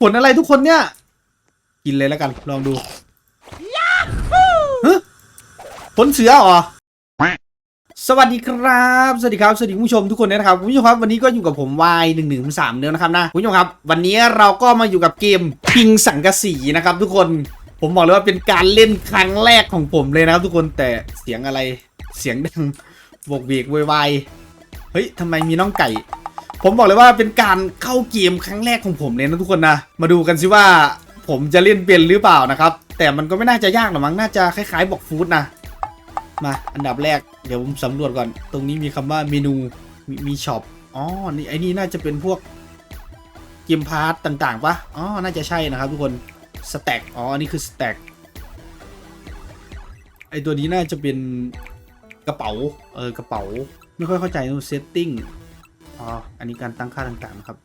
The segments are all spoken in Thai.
ผลอะไรทุกคนเนี่ย กินเลยแล้วกัน ลองดูฮะผลเสือเหรอสวัสดีครับ สวัสดีครับ สวัสดีคุณผู้ชมทุกคนนะครับคุณผู้ชมครับวันนี้ก็อยู่กับผมวายหนึ่งหนึ่งสามเดิมนะครับนะคุณผู้ชมครับ วันนี้เราก็มาอยู่กับเกมพิงสังกะสีนะครับ ทุกคน ผมบอกเลยว่าเป็นการเล่นครั้งแรกของผมเลยนะครับ ทุกคน แต่เสียงอะไร เสียงดังบวกเบกโวยวาย เฮ้ยทำไมมีน้องไก่ ผมบอกเลยว่าเป็นการเข้าเกมครั้งแรกของผมเลยนะทุกคนนะ มาดูกันสิว่าผมจะเล่นเป็นหรือเปล่านะครับ แต่มันก็ไม่น่าจะยากหรอกมั้ง น่าจะคล้ายๆบอกฟู้ดนะ มา อันดับแรก เดี๋ยวผมสำรวจก่อน ตรงนี้มีคำว่าเมนู มีมีช็อป อ๋อ นี่ไอ้นี่น่าจะเป็นพวกเกมพาร์ตต่างๆปะอ๋อ น่าจะใช่นะครับทุกคน สแต็ก อ๋อ อันนี้คือสแต็ก ไอตัวนี้น่าจะเป็นกระเป๋า เออ กระเป๋า ไม่ค่อยเข้าใจนูเซตติ้ง อ๋อ อันนี้การตั้งค่าต่างๆนะครับ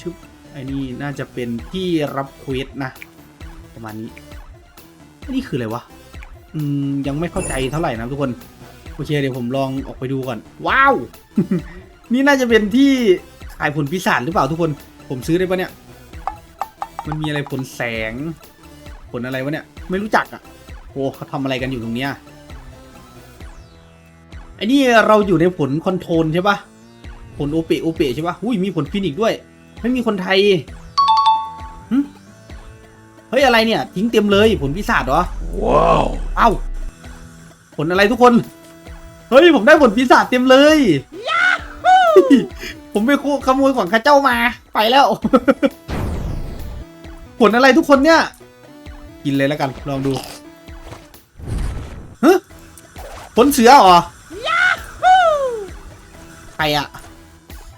ชุบไอ้นี่น่าจะเป็นที่รับเควสนะ ประมาณนี้อันนี้คืออะไรวะ อืม ยังไม่เข้าใจเท่าไหร่นะทุกคน โอเคเดี๋ยวผมลองออกไปดูก่อน ว้าว นี่น่าจะเป็นที่ขายผลปีศาจหรือเปล่าทุกคน ผมซื้อได้ปะเนี่ย มันมีอะไรผลแสง ผลอะไรวะเนี่ย ไม่รู้จักอะโอ้เขาทำอะไรกันอยู่ตรงเนี้ยไอ้นี่เราอยู่ในผลคอนโทรลใช่ปะ ผลโอเปโอเปใช่ปะอุ้ยมีผลฟินิกซ์ด้วย ไม่มีคนไทยหึเฮ้ยอะไรเนี่ย ทิ้งเต็มเลยผลปีศาจเหรอ ว้าว เอ้า ผลอะไรทุกคน เฮ้ย ผมได้ผลปีศาจเต็มเลยผมไปขโมยของข้าเจ้ามา ไปแล้ว ผลอะไรทุกคนเนี่ย กินเลยแล้วกัน ลองดูฮะผลเสือเหรอใครอะ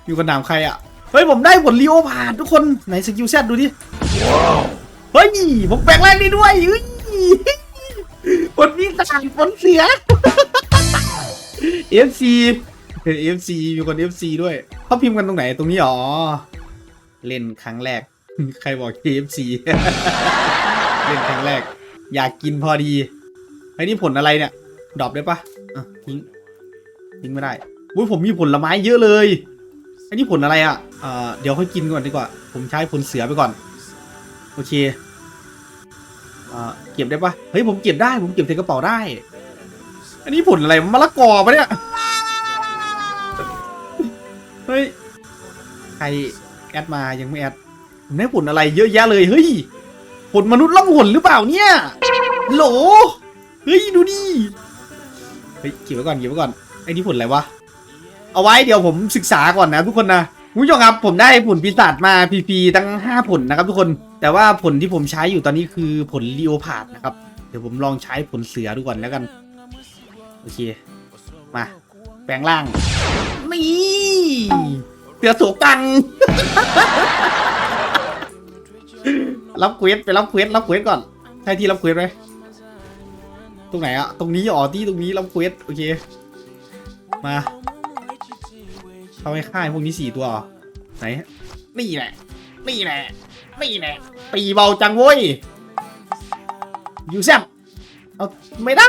อยู่กับหนามใครอะเฮ้ยผมได้ผลลีโอพาร์ดทุกคนไหนสกิลแซดดูดิว้าวเฮ้ยผมแปลงร่างได้ด้วยเฮ้ยผลปีศาจผลเสือ FC FC มีคน FC ด้วยเขาพิมพ์กันตรงไหนตรงนี้อ๋อเล่นครั้งแรก ใครบอก KFC เล่นครั้งแรก อยากกินพอดีไอ้นี่ผลอะไรเนี่ย ดรอปได้ปะอะทิ้งทิ้งไม่ได้อุ้ยผมมีผลไม้เยอะเลยไอ้นี่ผลอะไรอะอ่าเดี๋ยวค่อยกินก่อนดีกว่า ผมใช้ผลเสือไปก่อน โอเคอ่าเก็บได้ปะเฮ้ยผมเก็บได้ ผมเก็บใส่กระเป๋าได้ อันนี้ผลอะไรมะละกอปะเนี่ย เฮ้ย ใครแอดมายังไม่แอด ผมได้ผลอะไรเยอะแยะเลย เฮ้ย ผลมนุษย์ล่องหนหรือเปล่าเนี่ย โหล เฮ้ย ดูดิ เฮ้ยเก็บไว้ก่อนเก็บไว้ก่อน ไอ้นี่ผลอะไรวะ เอาไว้เดี๋ยวผมศึกษาก่อนนะทุกคนนะคุณผู้ชมครับผมได้ผลปีศาจมาฟรีๆตั้ง 5 ผลนะครับทุกคนแต่ว่าผลที่ผมใช้อยู่ตอนนี้คือผลลีโอพาดนะครับเดี๋ยวผมลองใช้ผลเสือดูก่อนแล้วกัน โอเค มาแปลงร่างนี่เสือโสกัง รับเควสไปรับเควสรับเควสก่อนใช่ที่รับเควสไหมตรงไหนอะตรงนี้อ๋อที่ตรงนี้รับเควสโอเค มา เขาไปค่ายพวกนี้สี่ตัวไหนนี่แหละ นี่แหละ นี่แหละ ตีเบาจังเว้ยยูแซมเอาไม่ได้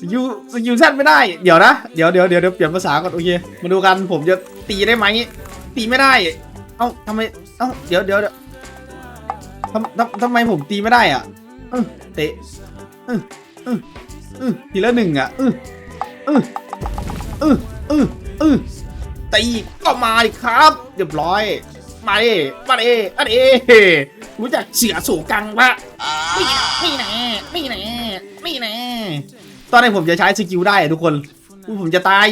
สกิลสกิลแซดไม่ได้ เดี๋ยวนะ เดี๋ยวเดี๋ยวเดี๋ยวเดี๋ยวเปลี่ยนภาษาก่อนโอเค มาดูกันผมจะตีได้ไหมตีไม่ได้ เอ้าทำไม เอ้าเดี๋ยวเดี๋ยวเดี๋ยวทำทำทำไมผมตีไม่ได้อะเออเตะเออเออเอทีละหนึ่งอะ ออเออเออเออเออตีก็มาดิครับเรียบร้อย มาดิมาดิมาดิรู้จักเสียโสกังปะนี่แน่นี่แน่นี่แน่ตอนนี้ผมจะใช้สกิลได้ทุกคนอุ๊ยผมจะตาย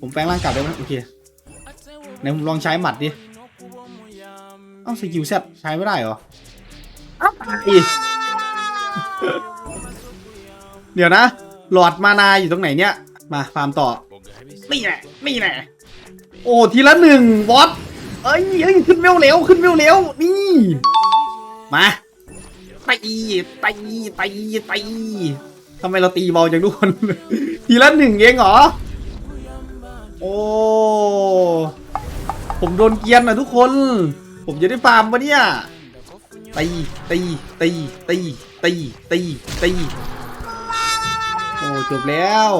ผมแปลงร่างกลับได้ไหมโอเคไหนผมลองใช้หมัดดิเอ้าสกิลแซดใช้ไม่ได้เหรออ้าตายเดี๋ยวนะ หลอดมานาอยู่ตรงไหนเนี่ย มาฟาร์มต่อ นี่แหละนี่แหละโอ้ทีละหนึ่งบอสเอ้ยเอ้ยขึ้นเวลเร็วขึ้นเวลเร็วนี่ มาตีตีตีตีทำไมเราตีเบาจังทุกคน ทีละหนึ่งเองเหรอ โอ้ ผมโดนเกรียนนะทุกคน ผมจะได้ฟาร์มปะเนี่ยตีตีตีตีตีตีตีโอ้จบแล้ว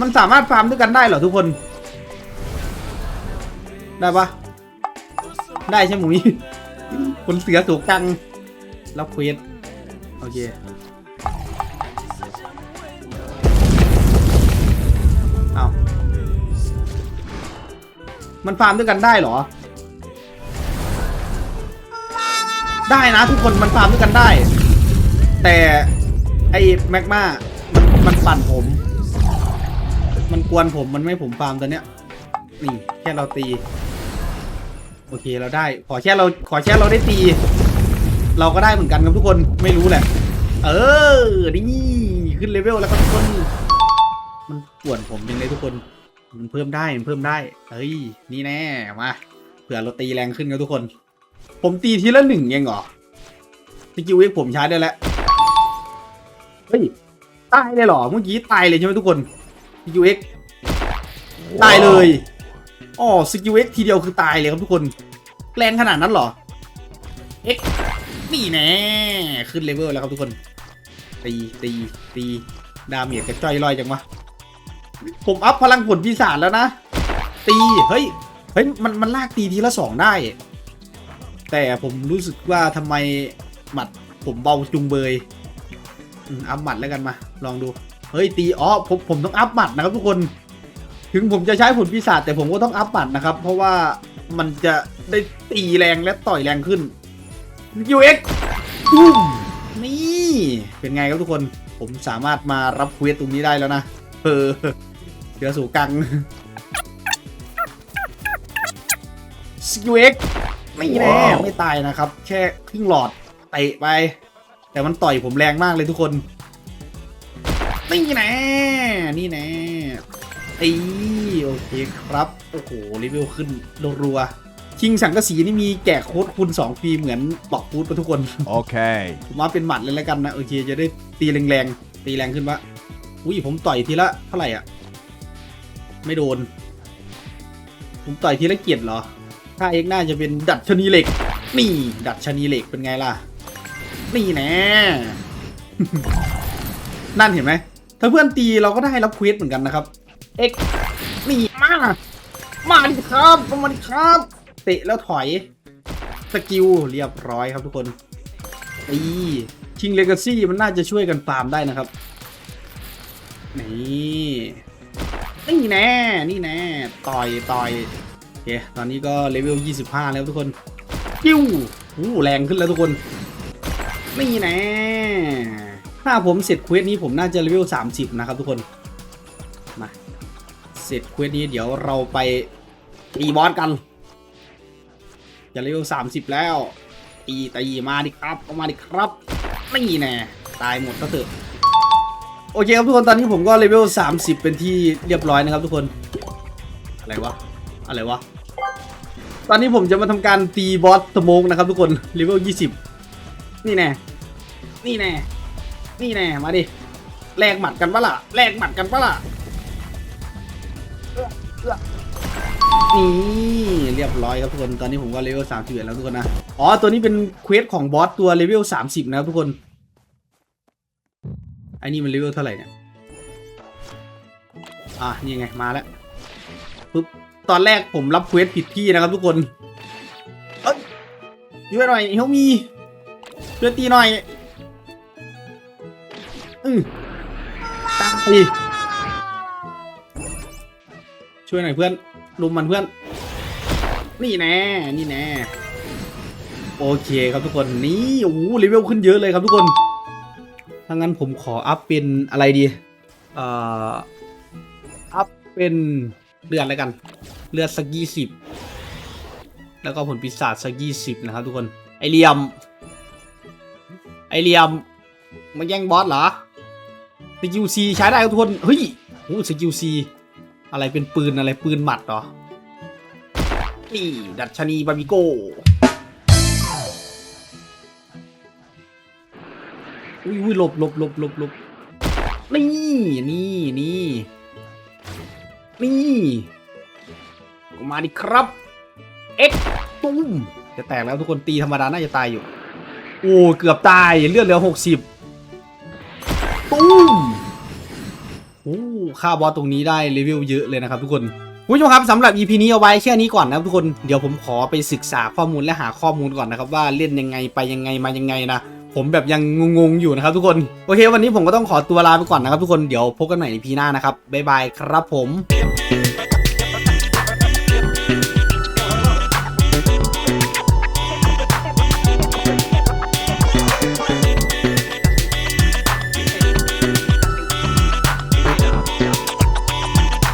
มันสามารถฟาร์มด้วยกันได้เหรอทุกคน ได้ปะได้ใช่ไหมหมูนี่ขนเสือสูงกังรับเควสโอเคเอามันฟาร์มด้วยกันได้เหรอ ได้นะทุกคนมันฟาร์มด้วยกันได้ แต่ไอ้แมกมา ปั่นผม มันกวนผมมันไม่ผมฟาร์มตัวเนี้ย นี่แค่เราตี โอเคเราได้ ขอแค่เราขอแค่เราได้ตี เราก็ได้เหมือนกันครับทุกคนไม่รู้แหละ เออนี่ขึ้นเลเวลแล้วครับทุกคน มันป่วนผมยังไงทุกคน มันเพิ่มได้มันเพิ่มได้เฮ้ยนี่แน่มาเผื่อเราตีแรงขึ้นครับทุกคน ผมตีทีละหนึ่งเองเหรอสกิลเอ็กผมใช้ได้แล้วเฮ้ย ตายเลยเหรอ เมื่อกี้ตายเลยใช่ไหมทุกคนสกิลเอ็กตายเลยอ๋อสกิลเอ็กทีเดียวคือตายเลยครับทุกคน แรงขนาดนั้นเหรอเอ็กนี่แน่ขึ้นเลเวลแล้วครับทุกคน ตีตีตีดาเมจกระจ้อยลอยจังวะ ผมอัพพลังผลปีศาจแล้วนะ ตี เฮ้ย เฮ้ย มัน มันลากตีทีละสองได้ แต่ผมรู้สึกว่าทำไมหมัดผมเบาจุงเบย อืมอัพหมัดแล้วกันมา ลองดู เฮ้ยตีอ๋อผมผมต้องอัพหมัดนะครับทุกคน ถึงผมจะใช้ผลปีศาจแต่ผมก็ต้องอัพหมัดนะครับ เพราะว่ามันจะได้ตีแรงและต่อยแรงขึ้น UX ตุ้มนี่เป็นไงครับทุกคน ผมสามารถมารับเควสตรงนี้ได้แล้วนะเออเสือสู่กัง UX ไม่แน่ว้าวไม่ตายนะครับ แค่ครึ่งหลอดเตะไป แต่มันต่อยผมแรงมากเลยทุกคนนี่แน่นี่แน่ตีโอเคครับโอ้โหเลเวลขึ้นรัวๆชิงสังกะสีนี่มีแจกโค้ดคูณ2ฟรีเหมือนบอกฟูดไปทุกคน Okay. ผมว่าเป็นหมัดเลยแล้วกันนะ โอเค จะได้ตีแรงๆ ตีแรงขึ้นวะอุ้ยผมต่อยทีละเท่าไหร่อะ ไม่โดน ผมต่อยทีละเกียรติเหรอ ถ้าเอกน่าจะเป็นดัดชนีเหล็ก นี่ ดัดชนีเหล็กเป็นไงล่ะ นี่แน่ นั่นเห็นไหม ถ้าเพื่อนตีเราก็ได้รับเควสเหมือนกันนะครับ เอ็กนี่มา มาดิครับมาดิครับ เตะแล้วถอย สกิลเรียบร้อยครับทุกคนตีชิงเลกาซี่มันน่าจะช่วยกันฟาร์มได้นะครับ นี่นี่แน่ นี่แน่ ต่อยต่อยโอเค ตอนนี้ก็เลเวล 25 แล้วทุกคน กิ้วหูแรงขึ้นแล้วทุกคน นี่แน่ถ้าผมเสร็จเควสนี้ผมน่าจะเลเวล30 นะครับทุกคน มาเสร็จเควสนี้เดี๋ยวเราไปตีบอสกัน จะเลเวล30 แล้วตีตีมาดิครับเอามาดิครับนี่แน่ตายหมดก็เถอะโอเคครับทุกคนตอนนี้ผมก็เลเวล30 เป็นที่เรียบร้อยนะครับทุกคน อะไรวะ อะไรวะ ตอนนี้ผมจะมาทำการตีบอสสโมกนะครับทุกคนเลเวล20 นี่แน่ นี่แน่ นี่แน่ มาดิ แลกหมัดกันปะล่ะ แลกหมัดกันปะล่ะนี่เรียบร้อยครับทุกคน ตอนนี้ผมก็เลเวล31แล้วทุกคนนะ อ๋อ ตัวนี้เป็นเควสของบอสตัวเลเวล30นะครับทุกคนไอ้นี่มันเลเวลเท่าไหร่เนี่ย อะ นี่ไง มาแล้วปุ๊บ ตอนแรกผมรับเควสผิดที่นะครับทุกคน เอ้ยช่วยหน่อยเฮลมี ช่วยตีหน่อย อือตายช่วยหน่อยเพื่อน ลุมมันเพื่อน นี่แน่ นี่แน่ โอเคครับทุกคน นี่โอ้โหเลเวลขึ้นเยอะเลยครับทุกคน ถ้างั้นผมขออัพเป็นอะไรดี เอ่อ อัพเป็นเลือดแล้วกัน เลือดสักยี่สิบ แล้วก็ผลปีศาจสักยี่สิบนะครับทุกคน ไอเหลียม ไอเหลียมมันแย่งบอสเหรอสกิลซีใช้ได้ทุกคนเฮ้ยโอ้สกิลซีอะไรเป็นปืนอะไรปืนหมัดเหรอ นี่ดัชนีบาบิโก้อุ้ยอุ้ยหลบหลบหลบหลบหลบนี่นี่นี่นี่มาดิครับ เอ็กตุ้มจะแตกแล้วทุกคนตีธรรมดาน่าจะตายอยู่ โอ้เกือบตายเลือดเหลือหกสิบตุ้มโอ้ค่าบอสตรงนี้ได้เลเวลเยอะเลยนะครับทุกคนคุณผู้ชมครับสำหรับ EP นี้เอาไว้แค่นี้ก่อนนะครับทุกคนเดี๋ยวผมขอไปศึกษาข้อมูลและหาข้อมูลก่อนนะครับว่าเล่นยังไงไปยังไงมายังไงนะผมแบบยังงงๆอยู่นะครับทุกคนโอเค วันนี้ผมก็ต้องขอตัวลาไปก่อนนะครับทุกคนเดี๋ยวพบกันใหม่ในพีหน้านะครับบ๊ายบายครับผม Hip, hip.